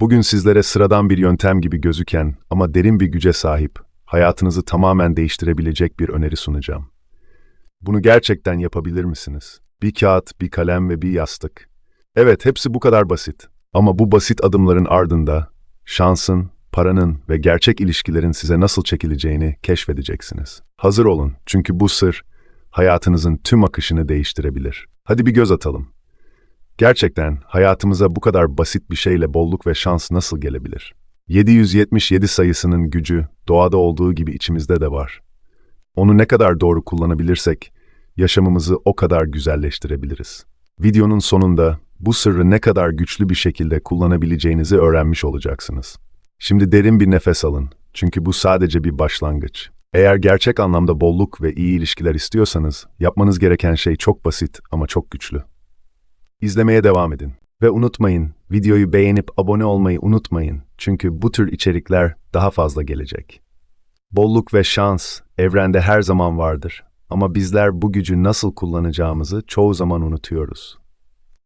Bugün sizlere sıradan bir yöntem gibi gözüken ama derin bir güce sahip, hayatınızı tamamen değiştirebilecek bir öneri sunacağım. Bunu gerçekten yapabilir misiniz? Bir kağıt, bir kalem ve bir yastık. Evet, hepsi bu kadar basit. Ama bu basit adımların ardında şansın, paranın ve gerçek ilişkilerin size nasıl çekileceğini keşfedeceksiniz. Hazır olun çünkü bu sır hayatınızın tüm akışını değiştirebilir. Hadi bir göz atalım. Gerçekten hayatımıza bu kadar basit bir şeyle bolluk ve şans nasıl gelebilir? 777 sayısının gücü doğada olduğu gibi içimizde de var. Onu ne kadar doğru kullanabilirsek yaşamımızı o kadar güzelleştirebiliriz. Videonun sonunda bu sırrı ne kadar güçlü bir şekilde kullanabileceğinizi öğrenmiş olacaksınız. Şimdi derin bir nefes alın çünkü bu sadece bir başlangıç. Eğer gerçek anlamda bolluk ve iyi ilişkiler istiyorsanız yapmanız gereken şey çok basit ama çok güçlü. İzlemeye devam edin. Ve unutmayın, videoyu beğenip abone olmayı unutmayın. Çünkü bu tür içerikler daha fazla gelecek. Bolluk ve şans evrende her zaman vardır. Ama bizler bu gücü nasıl kullanacağımızı çoğu zaman unutuyoruz.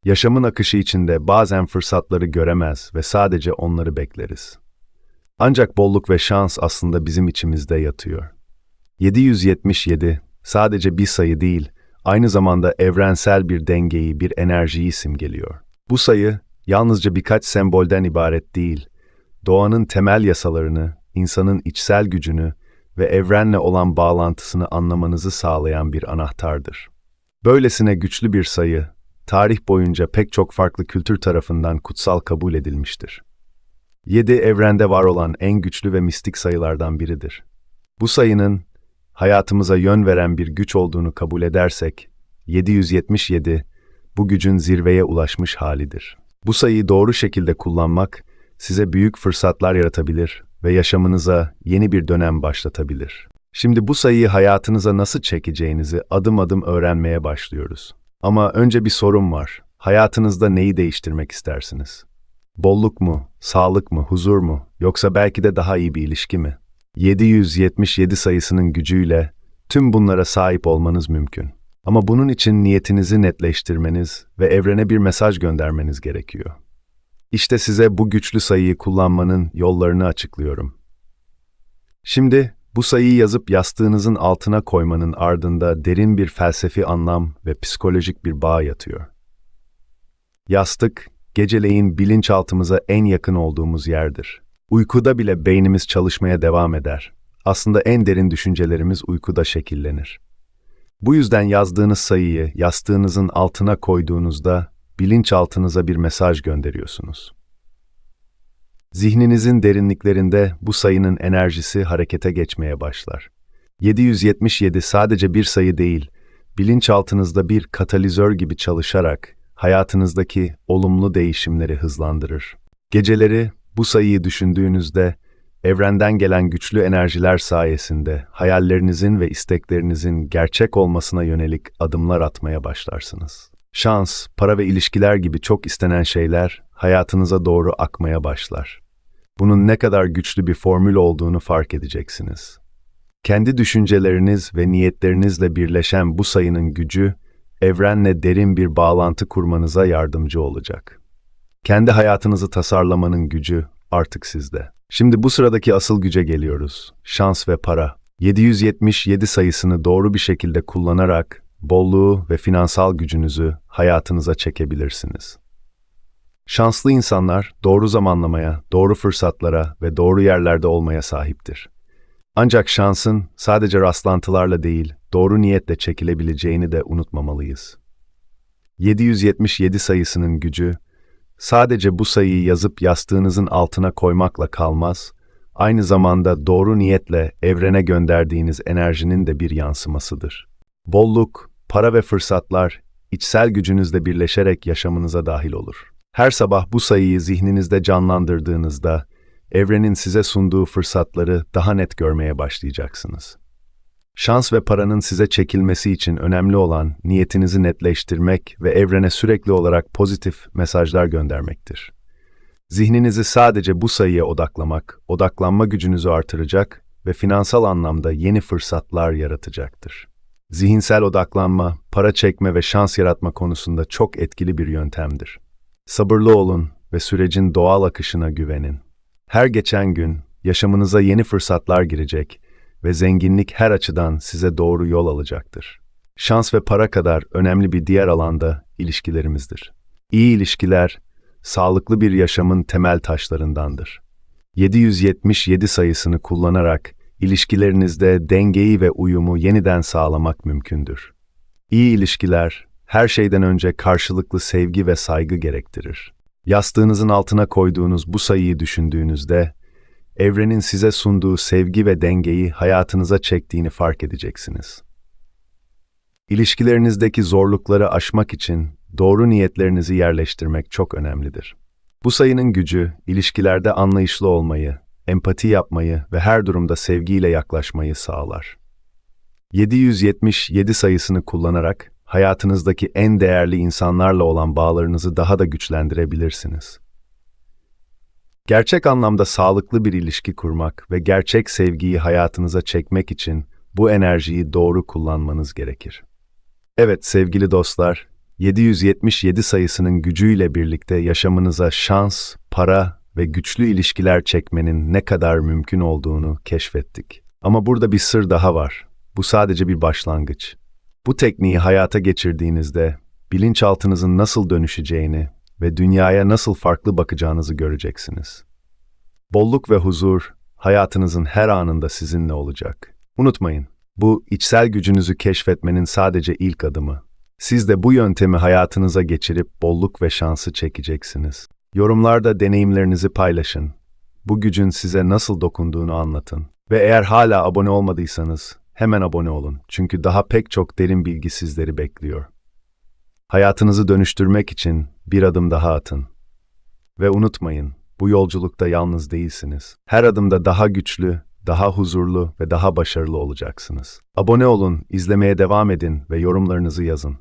Yaşamın akışı içinde bazen fırsatları göremez ve sadece onları bekleriz. Ancak bolluk ve şans aslında bizim içimizde yatıyor. 777 sadece bir sayı değil, aynı zamanda evrensel bir dengeyi, bir enerjiyi simgeliyor. Bu sayı yalnızca birkaç sembolden ibaret değil, doğanın temel yasalarını, insanın içsel gücünü ve evrenle olan bağlantısını anlamanızı sağlayan bir anahtardır. Böylesine güçlü bir sayı, tarih boyunca pek çok farklı kültür tarafından kutsal kabul edilmiştir. 7 evrende var olan en güçlü ve mistik sayılardan biridir. Bu sayının hayatımıza yön veren bir güç olduğunu kabul edersek, 777 bu gücün zirveye ulaşmış halidir. Bu sayıyı doğru şekilde kullanmak size büyük fırsatlar yaratabilir ve yaşamınıza yeni bir dönem başlatabilir. Şimdi bu sayıyı hayatınıza nasıl çekeceğinizi adım adım öğrenmeye başlıyoruz. Ama önce bir sorum var. Hayatınızda neyi değiştirmek istersiniz? Bolluk mu, sağlık mı, huzur mu, yoksa belki de daha iyi bir ilişki mi? 777 sayısının gücüyle tüm bunlara sahip olmanız mümkün. Ama bunun için niyetinizi netleştirmeniz ve evrene bir mesaj göndermeniz gerekiyor. İşte size bu güçlü sayıyı kullanmanın yollarını açıklıyorum. Şimdi bu sayıyı yazıp yastığınızın altına koymanın ardında derin bir felsefi anlam ve psikolojik bir bağ yatıyor. Yastık, geceleyin bilinçaltımıza en yakın olduğumuz yerdir. Uykuda bile beynimiz çalışmaya devam eder. Aslında en derin düşüncelerimiz uykuda şekillenir. Bu yüzden yazdığınız sayıyı yastığınızın altına koyduğunuzda bilinçaltınıza bir mesaj gönderiyorsunuz. Zihninizin derinliklerinde bu sayının enerjisi harekete geçmeye başlar. 777 sadece bir sayı değil, bilinçaltınızda bir katalizör gibi çalışarak hayatınızdaki olumlu değişimleri hızlandırır. Geceleri bu sayıyı düşündüğünüzde evrenden gelen güçlü enerjiler sayesinde hayallerinizin ve isteklerinizin gerçek olmasına yönelik adımlar atmaya başlarsınız. Şans, para ve ilişkiler gibi çok istenen şeyler hayatınıza doğru akmaya başlar. Bunun ne kadar güçlü bir formül olduğunu fark edeceksiniz. Kendi düşünceleriniz ve niyetlerinizle birleşen bu sayının gücü, evrenle derin bir bağlantı kurmanıza yardımcı olacak. Kendi hayatınızı tasarlamanın gücü artık sizde. Şimdi bu sıradaki asıl güce geliyoruz. Şans ve para. 777 sayısını doğru bir şekilde kullanarak bolluğu ve finansal gücünüzü hayatınıza çekebilirsiniz. Şanslı insanlar doğru zamanlamaya, doğru fırsatlara ve doğru yerlerde olmaya sahiptir. Ancak şansın sadece rastlantılarla değil, doğru niyetle çekilebileceğini de unutmamalıyız. 777 sayısının gücü, sadece bu sayıyı yazıp yastığınızın altına koymakla kalmaz, aynı zamanda doğru niyetle evrene gönderdiğiniz enerjinin de bir yansımasıdır. Bolluk, para ve fırsatlar, içsel gücünüzle birleşerek yaşamınıza dahil olur. Her sabah bu sayıyı zihninizde canlandırdığınızda, evrenin size sunduğu fırsatları daha net görmeye başlayacaksınız. Şans ve paranın size çekilmesi için önemli olan niyetinizi netleştirmek ve evrene sürekli olarak pozitif mesajlar göndermektir. Zihninizi sadece bu sayıya odaklamak, odaklanma gücünüzü artıracak ve finansal anlamda yeni fırsatlar yaratacaktır. Zihinsel odaklanma, para çekme ve şans yaratma konusunda çok etkili bir yöntemdir. Sabırlı olun ve sürecin doğal akışına güvenin. Her geçen gün yaşamınıza yeni fırsatlar girecek ve zenginlik her açıdan size doğru yol alacaktır. Şans ve para kadar önemli bir diğer alanda ilişkilerimizdir. İyi ilişkiler, sağlıklı bir yaşamın temel taşlarındandır. 777 sayısını kullanarak ilişkilerinizde dengeyi ve uyumu yeniden sağlamak mümkündür. İyi ilişkiler, her şeyden önce karşılıklı sevgi ve saygı gerektirir. Yastığınızın altına koyduğunuz bu sayıyı düşündüğünüzde, evrenin size sunduğu sevgi ve dengeyi hayatınıza çektiğini fark edeceksiniz. İlişkilerinizdeki zorlukları aşmak için doğru niyetlerinizi yerleştirmek çok önemlidir. Bu sayının gücü, ilişkilerde anlayışlı olmayı, empati yapmayı ve her durumda sevgiyle yaklaşmayı sağlar. 777 sayısını kullanarak hayatınızdaki en değerli insanlarla olan bağlarınızı daha da güçlendirebilirsiniz. Gerçek anlamda sağlıklı bir ilişki kurmak ve gerçek sevgiyi hayatınıza çekmek için bu enerjiyi doğru kullanmanız gerekir. Evet sevgili dostlar, 777 sayısının gücüyle birlikte yaşamınıza şans, para ve güçlü ilişkiler çekmenin ne kadar mümkün olduğunu keşfettik. Ama burada bir sır daha var. Bu sadece bir başlangıç. Bu tekniği hayata geçirdiğinizde bilinçaltınızın nasıl dönüşeceğini ve dünyaya nasıl farklı bakacağınızı göreceksiniz. Bolluk ve huzur hayatınızın her anında sizinle olacak. Unutmayın, bu içsel gücünüzü keşfetmenin sadece ilk adımı. Siz de bu yöntemi hayatınıza geçirip bolluk ve şansı çekeceksiniz. Yorumlarda deneyimlerinizi paylaşın. Bu gücün size nasıl dokunduğunu anlatın. Ve eğer hala abone olmadıysanız hemen abone olun. Çünkü daha pek çok derin bilgi sizleri bekliyor. Hayatınızı dönüştürmek için bir adım daha atın. Ve unutmayın, bu yolculukta yalnız değilsiniz. Her adımda daha güçlü, daha huzurlu ve daha başarılı olacaksınız. Abone olun, izlemeye devam edin ve yorumlarınızı yazın.